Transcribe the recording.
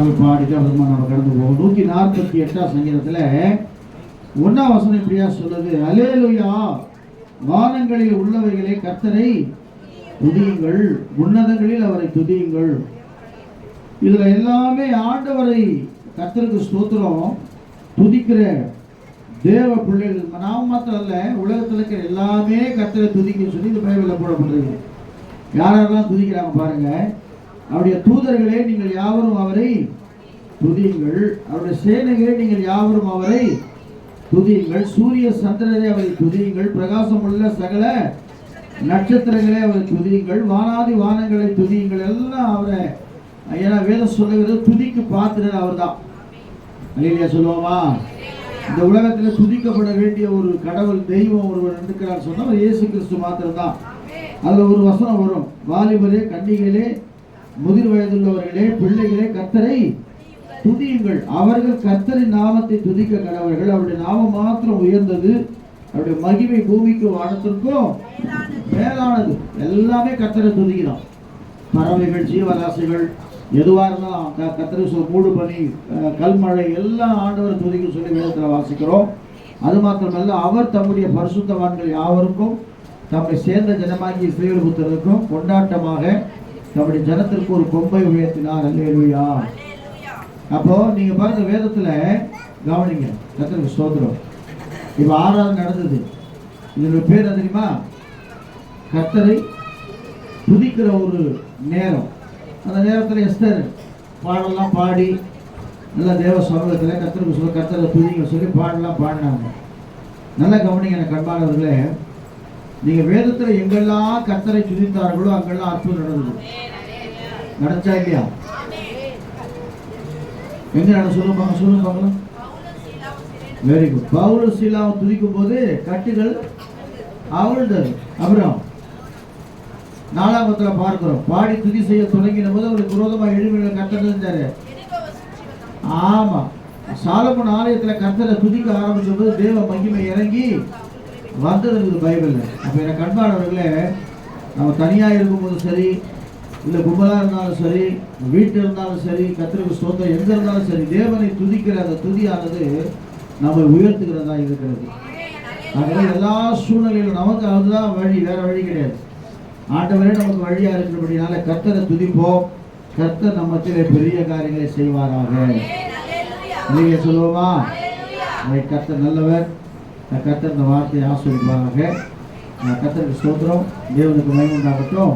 பாடல் பாடிட்டு வருமானம் நம்ம கடந்து போவோம். நூற்றி நாற்பத்தி எட்டாம் சங்கீதத்தில் ஒன்றாம் வசனம் இப்படியா சொல்லுது. அலேலுயா வானங்களில் உள்ளவைகளே கர்த்தரை துதியுங்கள். உன்னதங்களில் அவரை துதியுங்கள். இதில் எல்லாமே ஆண்டவரை கர்த்தருக்கு ஸ்தோத்திரம். துதிக்கிற தேவ பிள்ளைகள் நாம் மாத்திரம் அல்ல உலகத்தில் இருக்கிற எல்லாமே கர்த்தரை துதிக்க சொல்லி இந்த பைபிளில் போடப்படுறது யாரெல்லாம் துதிக்கிறாங்க பாருங்கள் அவருடைய தூதர்களே நீங்கள் யாவரும் அவரை துதியுங்கள். அவருடைய சேனைகளே நீங்கள் யாவரும் அவரை துதியுங்கள். சூரிய சந்திரரை அவரை துதியுங்கள். பிரகாசமுள்ள சகல நட்சத்திரங்களே அவரை துதியுங்கள். வானாதி வானங்களை துதியுங்கள். எல்லாம் அவரை ஏன்னா வேதம் சொல்லுகிறது துதிக்கு பாத்திரர் அவர்தான். அல்லையா சொல்லுவோமா? இந்த உலகத்தில் துதிக்கப்பட வேண்டிய ஒரு கடவுள் தெய்வம் ஒருவர் இருக்கிறார் சொன்னால் அவர் இயேசு கிறிஸ்து மாத்திரம்தான். அதில் ஒரு வசனம் வரும். வாலிபரே கன்னிகளே முதிர் வயதுள்ளவர்களே பிள்ளைகளே கத்தரை துதியுங்கள். அவர்கள் கர்த்தரின் நாமத்தை துதிக்க கடவர்கள் அவருடைய நாமம் மாத்திரம் உயர்ந்தது. அவருடைய மகிமை பூமிக்கு வானத்திற்கும் மேலானது. எல்லாமே கர்த்தரை துதிக்கிறோம். பறவைகள் ஜீவராசிகள் எதுவாக இருந்தாலும் கத்தரை கர்த்தரை சொல் மூடு பனி அஹ், கல்மழை எல்லாம் ஆண்டவர் துதிக்க சொல்லி வேதத்தில் வாசிக்கிறோம். அது மாத்திரமல்ல அவர் தம்முடைய பரிசுத்தவான்கள் யாவருக்கும் தம்மை சேர்ந்த ஜனமாகிய இஸ்ரேல் புத்தருக்கும் கொண்டாட்டமாக நம்முடைய ஜனத்திற்கு ஒரு கொம்பை உயர்த்தினார். அல்லேலூயா. அப்போ நீங்க பாருங்க வேதத்துல கவனிங்க. கர்த்தருக்கு ஸ்தோத்திரம். இப்போ ஆறாவது நடந்தது. இதோட பேர் தெரியுமா? கத்தரை துதிக்கிற ஒரு நேரம். அந்த நேரத்தில் எஸ்தர் பாடலாம் பாடி நல்ல தேவ சமூகத்தில் கத்தருக்கு சொல்ல கத்தரை துதிங்க சொல்லி பாடலாம் பாடினாங்க. நல்ல கவனிங்க எனக்கு கண்பானவர்களே நீங்க வேதத்துல எங்கெல்லாம் கத்தரை துதித்தார்களோ அங்கெல்லாம் அற்புதம் நடந்தது. நடந்துச்சா இல்லையா? எங்க நட சொல்லுங்க சொல்லுங்க பார்க்கலாம் வெரி குட் பவுல சீலாவை துதிக்கும் போது கட்டுகள் அவிழ்ந்தது. அப்புறம் நாலாமத்துல பார்க்கிறோம். பாடி துதி செய்ய தொடங்கின போது அவருக்கு விரோதமா எழுமையில கர்த்தர் இருந்தாரு. ஆமா. சாலமன் ஆலயத்துல கர்த்தரை துதிக்க ஆரம்பிச்ச போது தேவ மகிமை இறங்கி வந்தது இருக்குது பைபிள்ல. அப்ப எனக்கு கண்பானவர்களே நம்ம தனியா இருக்கும்போது சரி இல்ல கும்பலா இருந்தாலும் சரி வீட்டில் இருந்தாலும் சரி கத்திரிக்கு ஸ்தோத்திரம் எங்க இருந்தாலும் சரி தேவனை துதிக்கிற அந்த துதியானது நம்மை உயர்த்துகிறதா இருக்கிறது. ஆகவே எல்லா சூழ்நிலையிலும் நமக்கு அதுதான் வழி வேற வழி கிடையாது. ஆண்டவரே நமக்கு வழியா இருக்கிறபடினால கர்த்தரை துதிப்போம். கர்த்தர் நம்மத்திலே பெரிய காரியங்களை செய்வாராக. நீங்க சொல்லுவோமா? கர்த்தர் நல்லவர். கர்த்தர் இந்த வார்த்தையை ஆசிரியப்பாராக கர்த்தருக்கு சோதரம் தேவனுக்கு மயமுண்டாகட்டும்